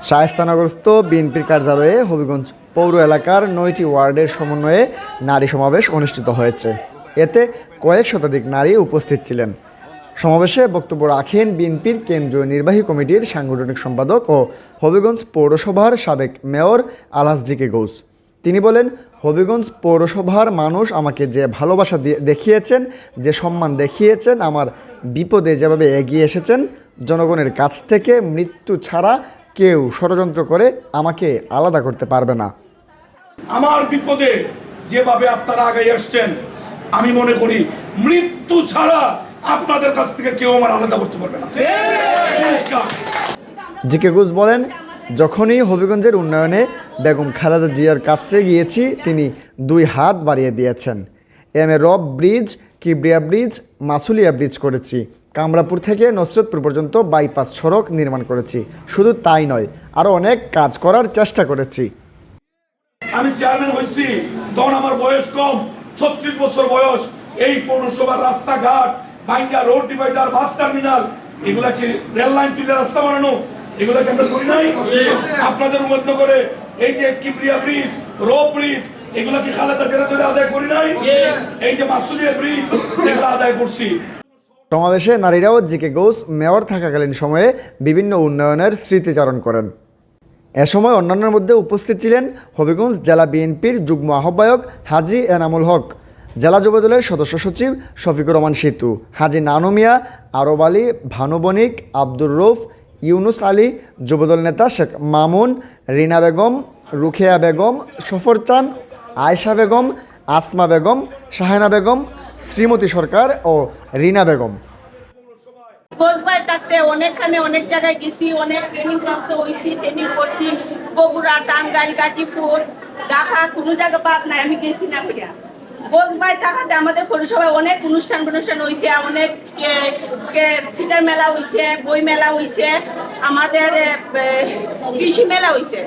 শায়স্তানগরস্থ বিএনপির কার্যালয়ে হবিগঞ্জ পৌর এলাকার নয়টি ওয়ার্ডের সমন্বয়ে নারী সমাবেশ অনুষ্ঠিত হয়েছে। এতে কয়েক শতাধিক নারী উপস্থিত ছিলেন। সমাবেশে বক্তব্য রাখেন বিএনপির কেন্দ্রীয় নির্বাহী কমিটির সাংগঠনিক সম্পাদক ও হবিগঞ্জ পৌরসভার সাবেক মেয়র আলহাজ জিকে গৌস। তিনি বলেন, হবিগঞ্জ পৌরসভার মানুষ আমাকে যে ভালোবাসা দেখিয়েছেন, যে সম্মান দেখিয়েছেন, আমার বিপদে যেভাবে এগিয়ে এসেছেন, জনগণের কাছ থেকে মৃত্যু ছাড়া কেউ ষড়যন্ত্র করে আমাকে আলাদা করতে পারবে না আমার বিপদে যেভাবে আপনারা আগে আসছেন আমি মনে করি মৃত্যু ছাড়া আপনাদের কাছ থেকে কেউ আমার আলাদা করতে পারবে না নমস্কার। জিকে ঘোষ বলেন যখনই হবিগঞ্জের উন্নয়নে বেগম খালেদা জিয়ার কাছে গিয়েছি তিনি দুই হাত বাড়িয়ে দিয়েছেন M A Rab bridge Kibria bridge, Masulia bridge করেছি। কামরাপুর থেকে নসরতপুর পর্যন্ত বাইপাস সড়ক নির্মাণ করেছি। শুধু তাই নয় আরও অনেক কাজ করার চেষ্টা করেছি। আমি চেয়ারম্যান হয়েছি। তখন আমার বয়স কম, ছত্রিশ বছর বয়স। এই পৌরসভার রাস্তাঘাট ভাঙ্গা রোড ডিভাইডার, বাস টার্মিনাল এগুলা কি রেল লাইন তুলে রাস্তা বানানো এগুলা কি আমরা করি নাই? আপনাদের উপনগরে এই যে কিবরিয়া ব্রিজ রো ব্রিজ এগুলা কি খালেদা জেরা ধরে আদায় করি নাই? এই যে মাসুলিয়া ব্রিজ এগুলো আদায় করছি। সমাবেশে নারীরাও জিকে ঘোষ মেয়র থাকাকালীন সময়ে বিভিন্ন উন্নয়নের স্মৃতিচারণ করেন। এ সময় অন্যান্যের মধ্যে উপস্থিত ছিলেন হবিগঞ্জ জেলা বিএনপির যুগ্ম আহ্বায়ক হাজি এনামুল হক জেলা যুবদলের সদস্য সচিব শফিকুর রহমান সেতু হাজি নানুমিয়া আরব আলী ভানু বণিক আব্দুর রৌফ ইউনুস আলী যুবদল নেতা শেখ মামুন রিনা বেগম রুখেয়া বেগম সফর চান আয়শা বেগম, আসমা বেগম, শাহেনা বেগম, শ্রীমতী সরকার ও রিনা বেগম। কোচবাই থাকতে অনেকখানে অনেক জায়গায় গেছি, অনেক ট্রেনিং প্রাপ্ত হয়েছি ট্রেনিং করছি। বগুড়া, টাঙ্গাইল, গাজীপুর, ঢাকা, কোনো জায়গা বাদ নাই, আমি গেছি না করিয়া কোচবাই থাকাতে আমাদের পৌরসভায় অনেক অনুষ্ঠান অনুষ্ঠান হয়েছে অনেক থিয়েটার মেলা হয়েছে বই মেলা হয়েছে আমাদের কৃষি মেলা হয়েছে